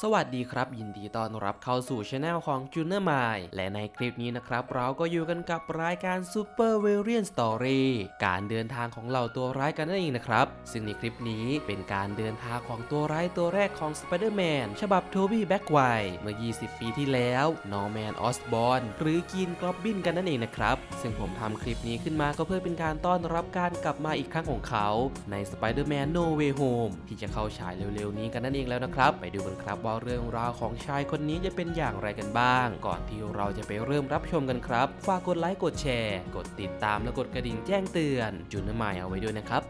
สวัสดีครับ ยินดีต้อนรับเข้าสู่ช anel ของ j u n เนอร์มายและในคลิปนี้นะครับ เราก็อยู่กันกับรายการ Super v a r i a n Story การเดินทางของเหล่าตัวร้ายกันนั่นเองนะครับ ซึ่งในคลิปนี้เป็นการเดินทางของตัวร้ายตัวแรกของ Spider-Man ฉบับโทบี้แบ็กไวเมื่อ 20 ปีที่แล้วนอร์แมนออสบอนหรือกินกรอบบินกันนั่นเองนะครับ ซึ่งผมทำคลิปนี้ขึ้นมาก็เพื่อเป็นการต้อนรับการกลับมาอีกครั้งของเขาใน Spider-Man No Way Home ที่จะเข้าฉายเร็วๆนี้กันนั่นเองแล้วนะครับ ไปดูกันครับว่าเรื่องราวของชายคนนี้จะเป็นอย่างไรกันบ้าง ก่อนที่เราจะไปเริ่มรับชมกันครับ ฝากกดไลค์กดแชร์ กดติดตามและกดกระดิ่งแจ้งเตือน จุนนมายเอาไว้ด้วยนะครับ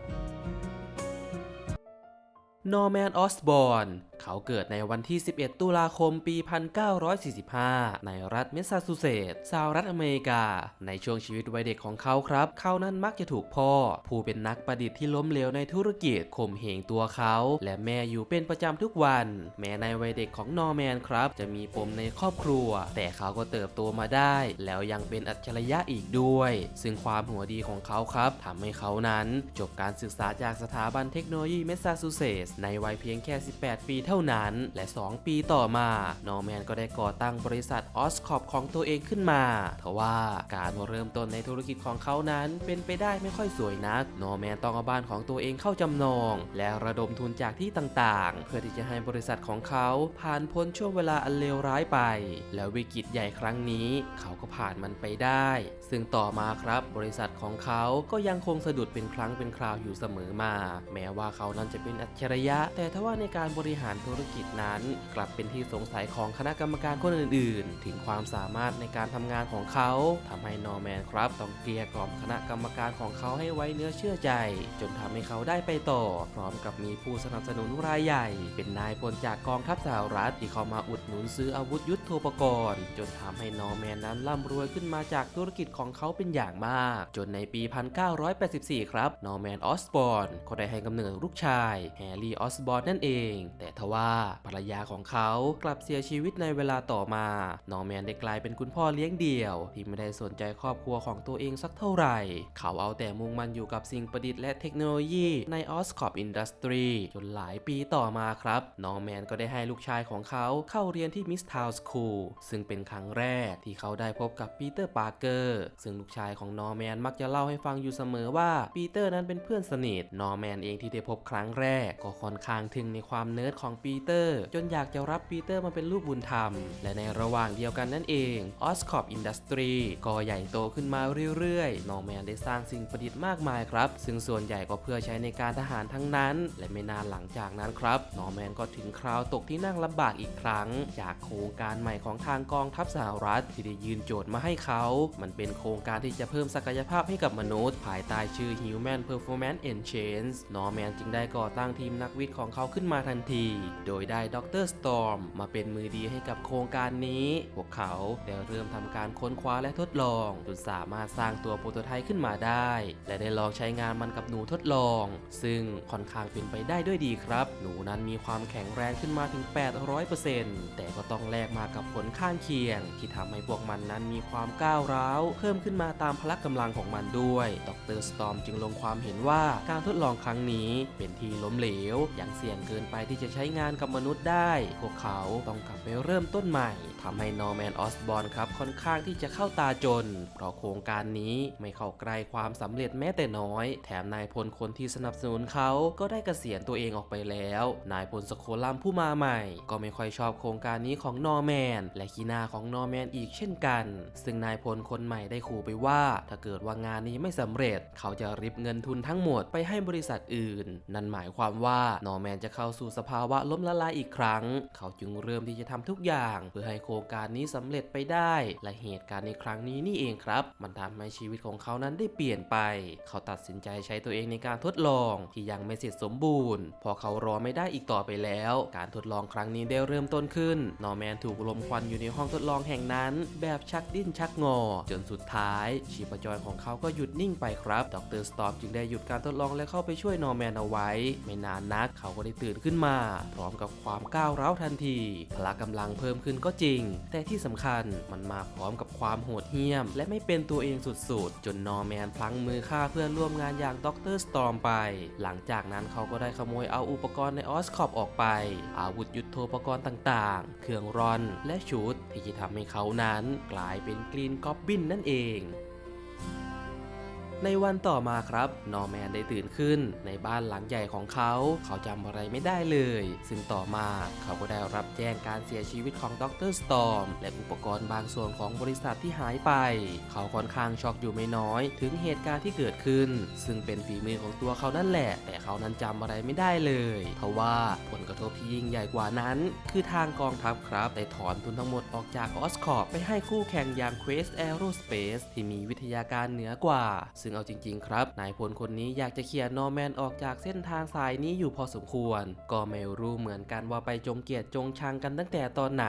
นอร์แมนออสบอร์น เขาเกิดในวันที่ 11 ตุลาคมปี 1945 ในรัฐเมสซาชูเซตส์สหรัฐอเมริกา ในช่วงชีวิตวัยเด็กของเขาครับ เขานั้นมักจะถูกพ่อ ผู้เป็นนักประดิษฐ์ที่ล้มเหลวในธุรกิจข่มเหงตัวเขา และแม่อยู่เป็นประจำทุกวัน แม้ในวัยเด็กของนอร์แมนครับ จะมีปมในครอบครัว แต่เขาก็เติบโตมาได้ แล้วยังเป็นอัจฉริยะอีกด้วย ซึ่งความหัวดีของเขาครับทำให้เขานั้น จบการศึกษาจากสถาบันเทคโนโลยีเมสซาชูเซตส์ในวัยเพียงแค่ 18 ปีเท่านั้น และ 2 ปีต่อมา นอร์แมนก็ได้ก่อตั้งบริษัทออสคอปของตัวเองขึ้นมาทว่าการเริ่มต้นในธุรกิจของเขานั้นเป็นไปได้ไม่ค่อยสวยนัก นอร์แมนต้องเอาบ้านของตัวเองเข้าจำนอง และระดมทุนจากที่ต่างๆ เพื่อที่จะให้บริษัทของเขาผ่านพ้นช่วงเวลาอันเลวร้ายไป แล้ววิกฤตใหญ่ครั้งนี้ เขาก็ผ่านมันไปได้ ซึ่งต่อมาครับบริษัทของเขาก็ยังคงสะดุดเป็นครั้งเป็นคราวอยู่เสมอมา แม้ว่าเขานั้นจะเป็นอัจฉริยะ แต่ทว่าในการบริหารธุรกิจนั้น กลับเป็นที่สงสัยของคณะกรรมการคนอื่น ๆ ถึงความสามารถในการทำงานของเขาทำให้นอร์แมนครับต้องเกลี้ยกล่อมคณะกรรมการของเขาให้ไว้เนื้อเชื่อใจ จนทำให้เขาได้ไปต่อ พร้อมกับมีผู้สนับสนุนรายใหญ่ เป็นนายพลจากกองทัพสหรัฐที่เข้ามาอุดหนุนซื้ออาวุธยุทโธปกรณ์ จนทำให้นอร์แมนนั้นร่ำรวยขึ้นมาจากธุรกิจของเขาเป็นอย่างมาก จนในปี 1984 ครับนอร์แมนออสบอร์นก็ได้ให้กำเนิดลูกชายแฮร์รี่ออสบอร์นนั่นเอง แต่ทว่าภรรยาของเขากลับเสียชีวิตในเวลาต่อมา นอร์แมนได้กลายเป็นคุณพ่อเลี้ยงเดี่ยว ที่ไม่ได้สนใจครอบครัวของตัวเองสักเท่าไหร่ เขาเอาแต่มุ่งมันอยู่กับสิ่งประดิษฐ์และเทคโนโลยีในออสคอปอินดัสทรีจนหลายปีต่อมาครับ นอร์แมนก็ได้ให้ลูกชายของเขาเข้าเรียนที่มิสทาวสคูลซึ่งเป็นครั้งแรกที่เขาได้พบกับปีเตอร์ปาร์เกอร์ซึ่งลูกชายของนอร์แมนมักจะเล่าให้ฟังอยู่เสมอว่าปีเตอร์นั้นเป็นเพื่อนสนิท นอร์แมนเองที่ได้พบครั้งแรกก็ค่อนข้างทึ่งในความเนิร์ดของปีเตอร์ จนอยากจะรับปีเตอร์มาเป็นลูกบุญธรรม และในระหว่างเดียวกันนั่นเองออสคอปอินดัสทรีก็ใหญ่โตขึ้นมาเรื่อยๆ นอร์แมนได้สร้างสิ่งประดิษฐ์มากมายครับ ซึ่งส่วนใหญ่ก็เพื่อใช้ในการทหารทั้งนั้น และไม่นานหลังจากนั้นครับ นอร์แมนก็ถึงคราวตกที่นั่งลำบากอีกครั้ง จากโครงการใหม่ของทางกองทัพสหรัฐที่ได้ยืนโจทย์มาให้เขา มันเป็นโครงการที่จะเพิ่มศักยภาพให้กับมนุษย์ ภายใต้ชื่อ Human Performance and Change นอร์แมนจึงได้ก่อตั้งทีมนักวิทย์ของเขาขึ้นมาทันทีโดยได้ดรสตอร์มมาเป็นมือดีให้กับโครงการนี้ พวกเขาได้เริ่มทำการค้นคว้าและทดลองจนสามารถสร้างตัวโปรโตไทป์ขึ้นมาได้ และได้ลองใช้งานมันกับหนูทดลอง ซึ่งค่อนข้างเป็นไปได้ด้วยดีครับ หนูนั้นมีความแข็งแรงขึ้นมาถึง 800%แต่ก็ต้องแลกมากับผลข้างเคียง ที่ทำให้พวกมันนั้นมีความก้าวร้าวเพิ่มขึ้นมาตามพละกำลังของมันด้วยดรสตอมจึงลงความเห็นว่าการทดลองครั้งนี้เป็นที่ล้มเหลวอย่างเสี่ยงเกินไปที่จะใช้งานกับมนุษย์ได้ พวกเขาต้องกลับไปเริ่มต้นใหม่ทำให้นอร์แมนออสบอนครับค่อนข้างที่จะเข้าตาจน เพราะโครงการนี้ไม่เข้าใกล้ความสำเร็จแม้แต่น้อย แถมนายพลคนที่สนับสนุนเขาก็ได้เกษียณตัวเองออกไปแล้ว นายพลสโคลัมผู้มาใหม่ ก็ไม่ค่อยชอบโครงการนี้ของนอร์แมน และคีนาของนอร์แมนอีกเช่นกัน ซึ่งนายพลคนใหม่ได้ขู่ไปว่า ถ้าเกิดว่างานนี้ไม่สำเร็จ เขาจะริบเงินทุนทั้งหมดไปให้บริษัทอื่น นั่นหมายความว่านอร์แมนจะเข้าสู่สภาวะล้มละลายอีกครั้ง เขาจึงเริ่มที่จะทำทุกอย่าง เพื่อให้โครงการนี้สำเร็จไปได้ และเหตุการณ์ในครั้งนี้นี่เองครับ มันทำให้ชีวิตของเขานั้นได้เปลี่ยนไป เขาตัดสินใจใช้ตัวเองในการทดลองที่ยังไม่เสร็จสมบูรณ์ พอเขารอไม่ได้อีกต่อไปแล้ว การทดลองครั้งนี้ได้เริ่มต้นขึ้น นอร์แมนถูกลมควันอยู่ในห้องทดลองแห่งนั้น แบบชักดิ้นชักงอ จนสุดท้าย ชีพจรของเขาก็หยุดนิ่งไปครับ ดรสตอปจึงได้หยุดการทดลองและเข้าไปช่วยนอร์แมนเอาไว้ ไม่นานนักเขาก็ได้ตื่นขึ้นมา พร้อมกับความก้าวร้าวทันทีพละกำลังเพิ่มขึ้นก็จริง แต่ที่สำคัญมันมาพร้อมกับความโหดเหี้ยม และไม่เป็นตัวเองสุดๆ จนนอร์แมนพลั้งมือฆ่าเพื่อนร่วมงานอย่างด็อกเตอร์สตอร์มไป หลังจากนั้นเขาก็ได้ขโมยเอาอุปกรณ์ในออสคอปออกไป อาวุธยุทโธปกรณ์ต่างๆ เครื่องรอนและชุดที่จะทำให้เขานั้น กลายเป็นกรีนกอบบินนั่นเอง ในวันต่อมาครับ นอร์แมนได้ตื่นขึ้นในบ้านหลังใหญ่ของเขา เขาจำอะไรไม่ได้เลย ซึ่งต่อมาเขาก็ได้รับแจ้งการเสียชีวิตของดรสตอร์มและอุปกรณ์บางส่วนของบริษัทที่หายไป เขาค่อนข้างช็อกอยู่ไม่น้อย ถึงเหตุการณ์ที่เกิดขึ้น ซึ่งเป็นฝีมือของตัวเขานั่นแหละ แต่เขานั้นจำอะไรไม่ได้เลยเพราะว่าผลกระทบที่ยิ่งใหญ่กว่านั้น คือทางกองทัพครับได้ถอนทุนทั้งหมดออกจากออสคอปไปให้คู่แข่งอย่าง Quest Aerospace ที่มีวิทยาการเหนือกว่า ซึ่งเอาจริงๆครับ นายพลคนนี้อยากจะเขียนนอร์แมนออกจากเส้นทางสายนี้อยู่พอสมควร ก็ไม่รู้เหมือนกันว่าไปจงเกียดจงชังกันตั้งแต่ตอนไหน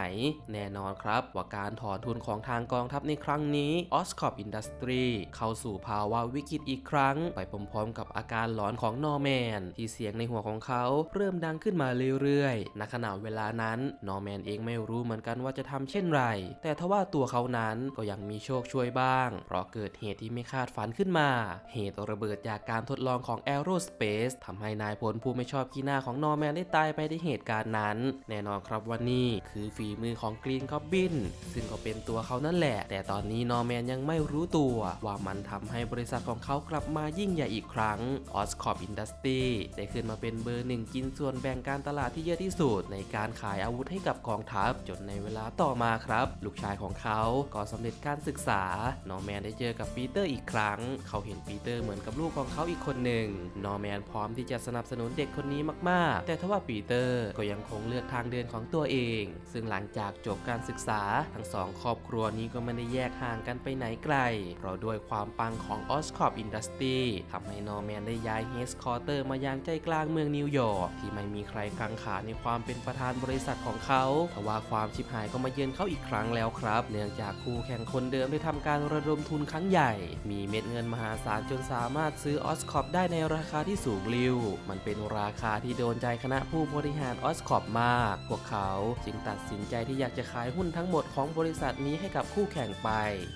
แน่นอนครับ ว่าการถอนทุนของทางกองทัพในครั้งนี้ Oscorp Industry เข้าสู่ภาวะวิกฤตอีกครั้ง ไปพร้อมๆกับอาการหลอนของนอร์แมน ที่เสียงในหัวของเขาเริ่มดังขึ้นมาเรื่อยๆณขณะเวลานั้นนอร์แมนเองไม่รู้เหมือนกันว่าจะทำเช่นไร แต่ทว่าตัวเขานั้นก็ยังมีโชคช่วยบ้าง เพราะเกิดเหตุที่ไม่คาดฝันขึ้นมาเหตุระเบิดจากการทดลองของ Aerospace ทำให้นายพลผู้ไม่ชอบกีหน้าของนอร์แมนได้ตายไปในเหตุการณ์นั้น แน่นอนครับว่านี่คือฝีมือของกรีนกอบบิน ซึ่งก็เป็นตัวเขานั่นแหละ แต่ตอนนี้นอร์แมนยังไม่รู้ตัวว่ามันทำให้บริษัทของเขากลับมายิ่งใหญ่อีกครั้ง Oscorp Industry ได้ขึ้นมาเป็นเบอร์หนึ่งกินส่วนแบ่งการตลาดที่เยอะที่สุด ในการขายอาวุธให้กับกองทัพ จนในเวลาต่อมาครับ ลูกชายของเขาก็สำเร็จการศึกษานอร์แมนได้เจอกับปีเตอร์อีกครั้งเขาเห็นปีเตอร์เหมือนกับลูกของเขาอีกคนหนึ่งนอร์แมนพร้อมที่จะสนับสนุนเด็กคนนี้มากๆ แต่ทว่าปีเตอร์ก็ยังคงเลือกทางเดินของตัวเอง ซึ่งหลังจากจบการศึกษาทั้งสองครอบครัวนี้ก็ไม่ได้แยกห่างกันไปไหนไกล เพราะด้วยความปังของ Oscorp Industry ทำให้นอร์แมนได้ย้ายเฮสคอร์เตอร์มายังใจกลางเมืองนิวยอร์กที่ไม่มีใครกังขาในความเป็นประธานบริษัทของเขาทว่าความชิบหายก็มาเยือนเขาอีกครั้งแล้วครับ เนื่องจากคู่แข่งคนเดิมได้ทำการระดมทุนครั้งใหญ่ มีเม็ดเงินมหาศาลจนสามารถซื้อ Oscorp ได้ในราคาที่สูงริวมันเป็นราคาที่โดนใจคณะผู้บริหาร Oscorp มาก พวกเขาจึงตัดสินใจที่อยากจะขายหุ้นทั้งหมดของบริษัทนี้ให้กับคู่แข่งไป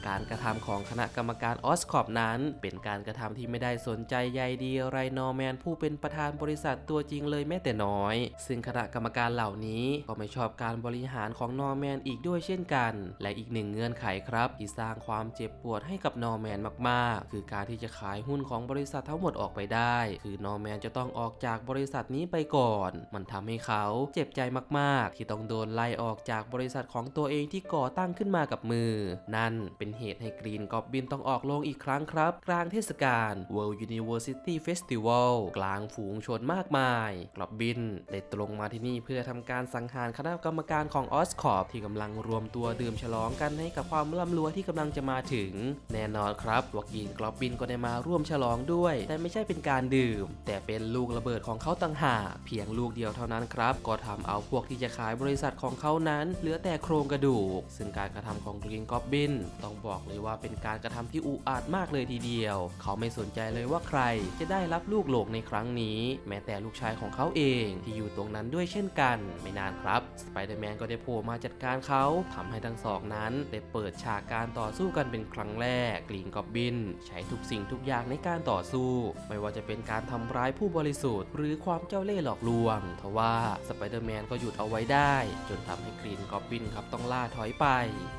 การกระทำของคณะกรรมการ Oscorp นั้น เป็นการกระทำที่ไม่ได้สนใจใยดีไรนอร์แมนผู้เป็นประธานบริษัทตัวจริงเลยแม้แต่น้อย ซึ่งคณะกรรมการเหล่านี้ก็ไม่ชอบการบริหารของนอร์แมนอีกด้วยเช่นกัน และอีกหนึ่งเงื่อนไขครับที่สร้างความเจ็บปวดให้กับนอร์แมนมากๆ คือการที่จะขายหุ้นของบริษัททั้งหมดออกไปได้ คือนอร์แมนจะต้องออกจากบริษัทนี้ไปก่อน มันทำให้เขาเจ็บใจมาก ๆ ที่ต้องโดนไล่ออกจากบริษัทของตัวเองที่ก่อตั้งขึ้นมากับมือ นั่นเป็นเหตุให้กรีนกอบบินต้องออกโรงอีกครั้งครับ กลางเทศกาล World University Festival กลางฝูงชนมากมายกอบบินได้ตรงมาที่นี่เพื่อทำการสังหารคณะกรรมการของออสคอปที่กำลังรวมตัวดื่มฉลองกันให้กับความร่ำรวยที่กำลังจะมาถึง แน่นอนครับว่ากรีนกรอบบินก็ได้มาร่วมฉลองด้วย แต่ไม่ใช่เป็นการดื่ม แต่เป็นลูกระเบิดของเขาต่างหากเพียงลูกเดียวเท่านั้นครับ ก็ทำเอาพวกที่จะขายบริษัทของเขานั้น เหลือแต่โครงกระดูก ซึ่งการกระทำของกรีนกอบบิน ต้องบอกเลยว่าเป็นการกระทำที่อุอาจมากเลยทีเดียว เขาไม่สนใจเลยว่าใครจะได้รับลูกโลกในครั้งนี้ แม้แต่ลูกชายของเขาเองที่อยู่ตรงนั้นด้วยเช่นกัน ไม่นานครับสไปเดอร์แมนก็ได้โผล่มาจัดการเขาทำให้ทั้งสองนั้นได้เปิดฉากการต่อสู้กันเป็นครั้งแรกกรีนกอบบิน ใช้ทุกกสิ่งทุกอย่างในการต่อสู้ ไม่ว่าจะเป็นการทำร้ายผู้บริสุทธิ์หรือความเจ้าเล่ห์หลอกลวงทว่าสไปเดอร์แมนก็หยุดเอาไว้ได้ จนทำให้กรีนกอบบินครับต้องล่าถอยไป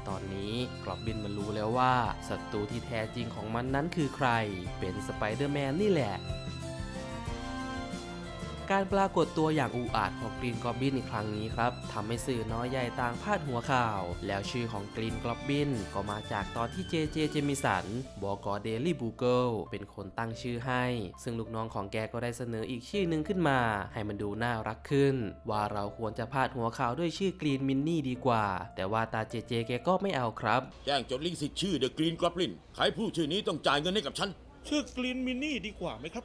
ตอนนี้กรอบบินมันรู้แล้วว่าศัตรูที่แท้จริงของมันนั้นคือใคร เป็นสไปเดอร์แมนนี่แหละ การปรากฏตัวอย่างอุอาจของกรีนกอบบินในครั้งนี้ครับทำให้สื่อน้อยใหญ่ต่างพาดหัวข่าว แล้วชื่อของกรีนกอบบินก็มาจากตอนที่เจเจเจมิสันบอกอเดลี่บูเกิลเป็นคนตั้งชื่อให้ ซึ่งลูกน้องของแกก็ได้เสนออีกชื่อหนึ่งขึ้นมา ให้มันดูน่ารักขึ้น ว่าเราควรจะพาดหัวข่าวด้วยชื่อกรีนมินนี่ดีกว่า แต่ว่าตาเจเจแกก็ไม่เอาครับแจ้งจดลิขสิทธิ์ชื่อ The Green Goblin ใครพูดชื่อนี้ต้องจ่ายเงินให้กับฉันชื่อกรีนมินี่ดีกว่าไหมครับ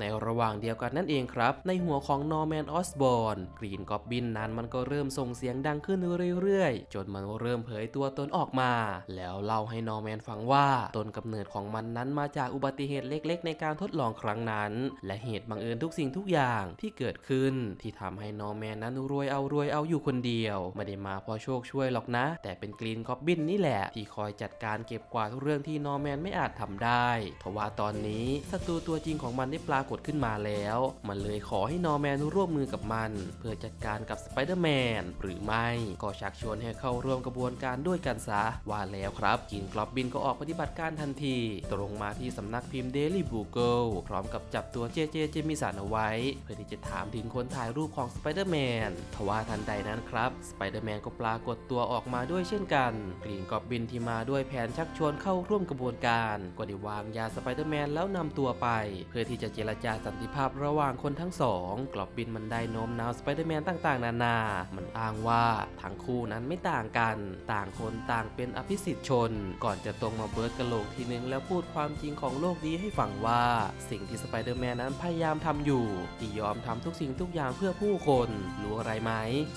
ในระหว่างเดียวกันนั่นเองครับ ในหัวของนอร์แมนออสบอร์นกรีนกอบบินนั้นมันก็เริ่มส่งเสียงดังขึ้นเรื่อยๆ จนมันเริ่มเผยตัวตนออกมา แล้วเล่าให้นอร์แมนฟังว่าต้นกำเนิดของมันนั้นมาจากอุบัติเหตุเล็กๆ ในการทดลองครั้งนั้น และเหตุบังเอิญทุกสิ่งทุกอย่างที่เกิดขึ้น ที่ทำให้นอร์แมนนั้นรวยเอารวยเอาอยู่คนเดียว ไม่ได้มาเพราะโชคช่วยหรอกนะ แต่เป็นกรีนกอบบินนี่แหละ ที่คอยจัดการเก็บกวาดเรื่องที่นอร์แมนไม่อาจทำได้ทว่าตอนนี้ศัตรูตัวจริงของมันได้ปรากฏขึ้นมาแล้ว มันเลยขอให้นอร์แมนร่วมมือกับมัน เพื่อจัดการกับสไปเดอร์แมนหรือไม่ก็ชักชวนให้เข้าร่วมกระบวนการด้วยกันซะว่าแล้วครับกินกรอบบินก็ออกปฏิบัติการทันที ตรงมาที่สำนักพิมพ์ Daily Bugle พร้อมกับจับตัวเจเจเจมิสันเอาไว้ เพื่อที่จะถามถึงคนถ่ายรูปของสไปเดอร์แมนทว่าทันใดนั้นครับสไปเดอร์แมนก็ปรากฏตัวออกมาด้วยเช่นกัน กรีนกอบบินที่มาด้วยแผนชักชวนเข้าร่วมกระบวนการ ก็ได้วางยาสไปเดอร์แมนแล้วนำตัวไป เพื่อที่จะเจรจาสันติภาพระหว่างคนทั้งสองกรอบบินมันได้โน้มน้าวสไปเดอร์แมนต่างๆ นานา มันอ้างว่าทั้งคู่นั้นไม่ต่างกัน ต่างคนต่างเป็นอภิสิทธิ์ชน ก่อนจะตรงมาเบิร์ดกระโหลกทีนึงแล้วพูดความจริงของโลกนี้ให้ฟังว่า สิ่งที่สไปเดอร์แมนนั้นพยายามทำอยู่ที่ยอมทำทุกสิ่งทุกอย่างเพื่อผู้คนรู้อะไรไหม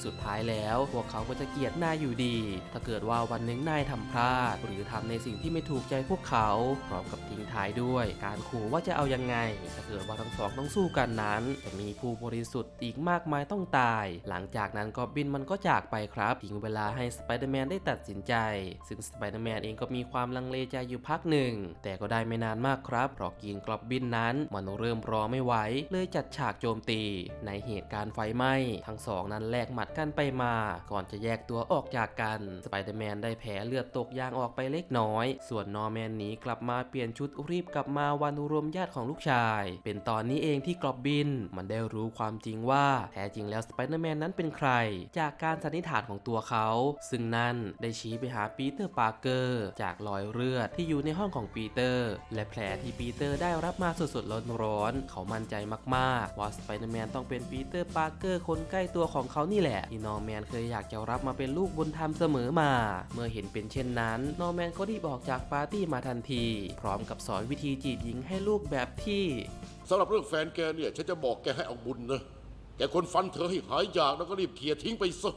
สุดท้ายแล้ว พวกเขาก็จะเกลียดนายอยู่ดี ถ้าเกิดว่าวันหนึ่งนายทำพลาด หรือทำในสิ่งที่ไม่ถูกใจพวกเขาพร้อมกับทิ้งท้ายด้วย การขู่ว่าจะเอายังไงถ้าเกิดว่าทั้งสองต้องสู้กันนั้น จะมีผู้บริสุทธิ์อีกมากมายต้องตาย หลังจากนั้นก็บินมันก็จากไปครับทิ้งเวลาให้สไปเดอร์แมนได้ตัดสินใจ ซึ่งสไปเดอร์แมนเองก็มีความลังเลใจอยู่พักหนึ่ง แต่ก็ได้ไม่นานมากครับเพราะกินกรอบบินนั้น มันเริ่มรอไม่ไหวเลยจัดฉากโจมตี ในเหตุการณ์ไฟไหม้ทั้งสองนั้นแลกหมัดกันไปมา ก่อนจะแยกตัวออกจากกันสไปเดอร์แมนได้แผลเลือดตกยางออกไปเล็กน้อย ส่วนนอร์แมนหนีกลับมาเปลี่ยนชุดรีบกลับมาวันรวมญาติของลูกชาย เป็นตอนนี้เองที่กรอบบิน มันได้รู้ความจริงว่าแท้จริงแล้วสไปเดอร์แมนนั้นเป็นใคร จากการสันนิษฐานของตัวเขา ซึ่งนั่นได้ชี้ไปหาปีเตอร์ปาร์เกอร์ จากรอยเลือดที่อยู่ในห้องของปีเตอร์ และแผลที่ปีเตอร์ได้รับมาสดๆร้อนๆเขามั่นใจมากๆ ว่าสไปเดอร์แมนต้องเป็นปีเตอร์ปาร์เกอร์คนใกล้ตัวของเขานี่แหละที่นอร์แมนเคยอยากจะรับมาเป็นลูกบุญธรรมเสมอมา เมื่อเห็นเป็นเช่นนั้นนอร์แมนก็รีบออกจากปาร์ตี้มาทันที พร้อมกับสอนวิธีจีบหญิงให้ลูกแบบที่สำหรับเรื่องแฟนแกเนี่ย ฉันจะบอกแกให้เอาบุญนะ แกคนฟันเธอให้หายอยากแล้วก็รีบเคลียร์ทิ้งไปซะ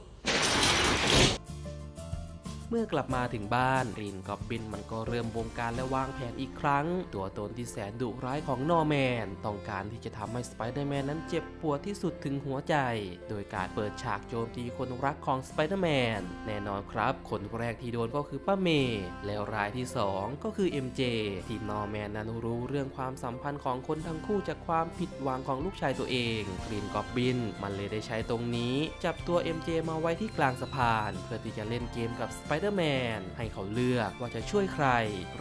เมื่อกลับมาถึงบ้านกรีนกอบบินมันก็เริ่มบงการและวางแผนอีกครั้ง ตัวตนที่แสนดุร้ายของนอร์แมน ต้องการที่จะทำให้สไปเดอร์แมนนั้นเจ็บปวดที่สุดถึงหัวใจ โดยการเปิดฉากโจมตีคนรักของสไปเดอร์แมนแน่นอนครับ คนแรกที่โดนก็คือป้าเมย์แล้วรายที่ 2 ก็คือ MJ ที่นอร์แมนนั้นรู้เรื่องความสัมพันธ์ของคนทั้งคู่จากความผิดหวังของลูกชายตัวเองกรีนกอบบิน มันเลยได้ใช้ตรงนี้ จับตัว MJ มาไว้ที่กลางสะพาน เพื่อที่จะเล่นเกมกับสไปเดอร์แมนให้เขาเลือกว่าจะช่วยใคร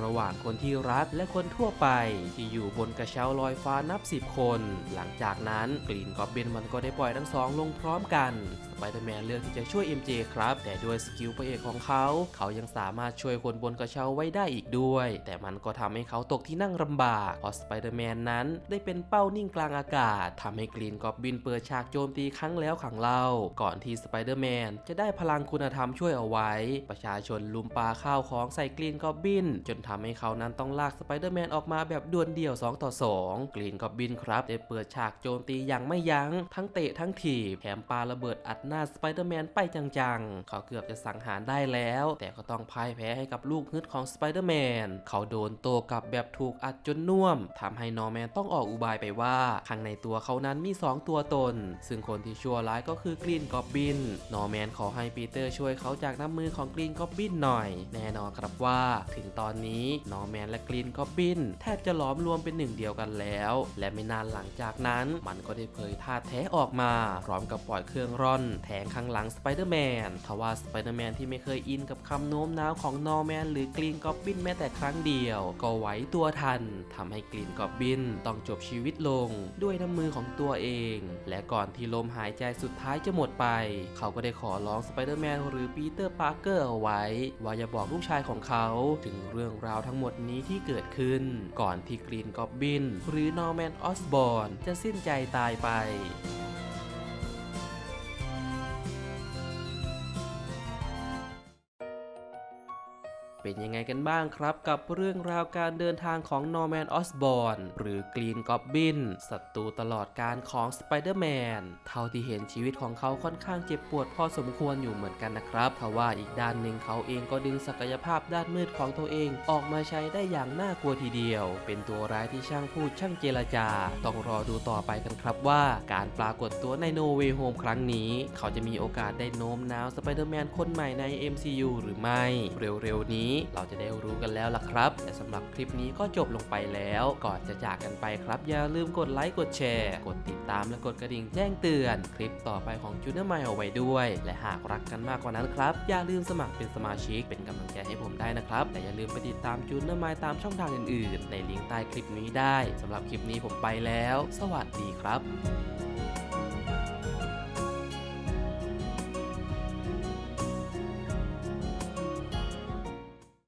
ระหว่างคนที่รักและคนทั่วไป ที่อยู่บนกระเช้าลอยฟ้านับสิบคน หลังจากนั้นกรีนกอบบินมันก็ได้ปล่อยทั้งสองลงพร้อมกัน ไปเดอร์แมนเลือกที่จะช่วย MJ ครับ แต่ด้วยสกิลพระเอกของเขา เขายังสามารถช่วยคนบนกระเช้าไว้ได้อีกด้วย แต่มันก็ทำให้เขาตกที่นั่งลำบากเพราะสไปเดอร์แมนนั้นได้เป็นเป้านิ่งกลางอากาศทำให้กรีนกอบบินเปิดฉากโจมตีครั้งแล้วครั้งเล่า ก่อนที่สไปเดอร์แมนจะได้พลังคุณธรรมช่วยเอาไว้ ประชาชนลุมปาข้าวของใส่กรีนกอบบิน จนทำให้เขานั้นต้องลากสไปเดอร์แมนออกมาแบบดวลเดี่ยว 2 ต่อ 2 กรีนกอบบินครับได้เปิดฉากโจมตีอย่างไม่ยัง้งทั้งเตะทั้งถีบแถมปาระเบิดอัดหน้าสไปเดอร์แมนไปจังๆ เขาเกือบจะสังหารได้แล้ว แต่ก็ต้องพ่ายแพ้ให้กับลูกฮึดของสไปเดอร์แมน เขาโดนโตกลับแบบถูกอัดจนน่วมทำให้นอร์แมนต้องออกอุบายไปว่า ข้างในตัวเขานั้นมี 2 ตัวตน ซึ่งคนที่ชั่วร้ายก็คือกรีนกอบบิน นอร์แมนขอให้ปีเตอร์ช่วยเขาจากน้ำมือของกรีนกอบบินหน่อย แน่นอนครับว่า ถึงตอนนี้นอร์แมนและกรีนกอบบิน แทบจะล้อมรวมเป็นหนึ่งเดียวกันแล้ว และไม่นานหลังจากนั้นมันก็ได้เผยท่าแท้ออกมา พร้อมกับปล่อยเครื่องร่อนแทงข้างหลังสไปเดอร์แมนทว่าสไปเดอร์แมนที่ไม่เคยอินกับคำโน้มน้าวของนอร์แมนหรือกรีนกอบบินแม้แต่ครั้งเดียว ก็ไหวตัวทันทำให้กรีนกอบบินต้องจบชีวิตลง ด้วยน้ำมือของตัวเอง และก่อนที่ลมหายใจสุดท้ายจะหมดไป เขาก็ได้ขอร้องสไปเดอร์แมนหรือปีเตอร์ปาร์เกอร์เอาไว้ ว่าอย่าบอกลูกชายของเขาถึงเรื่องราวทั้งหมดนี้ที่เกิดขึ้น ก่อนที่กรีนกอบบิน หรือนอร์แมนออสบอร์นจะสิ้นใจตายไป เป็นยังไงกันบ้างครับ กับเรื่องราวการเดินทางของนอร์แมนออสบอร์นหรือกรีนกอบบินศัตรูตลอดการของสไปเดอร์แมนเท่าที่เห็นชีวิตของเขาค่อนข้างเจ็บปวดพอสมควรอยู่เหมือนกันนะครับทว่าอีกด้านหนึ่งเขาเองก็ดึงศักยภาพด้านมืดของตัวเอง ออกมาใช้ได้อย่างน่ากลัวทีเดียว เป็นตัวร้ายที่ช่างพูดช่างเจรจา ต้องรอดูต่อไปกันครับว่าการปรากฏตัวในโนเว y h โฮมครั้งนี้ เขาจะมีโอกาสได้โน้มน้าวสไปเดอร์แมนคนใหม่ใน MCU หรือไม่ เร็วๆนี้เราจะได้รู้กันแล้วล่ะครับ แต่สำหรับคลิปนี้ก็จบลงไปแล้ว ก่อนจะจากกันไปครับ อย่าลืมกดไลค์กดแชร์ กดติดตามและกดกระดิ่งแจ้งเตือน คลิปต่อไปของจูเนอร์ไมเอาไว้ด้วย และหากรักกันมากกว่านั้นครับ อย่าลืมสมัครเป็นสมาชิกเป็นกำลังใจให้ผมได้นะครับและอย่าลืมไปติดตามจูเนอร์ไมตามช่องทางอื่นๆ ในลิงก์ใต้คลิปนี้ได้สำหรับคลิปนี้ผมไปแล้ว สวัสดีครับ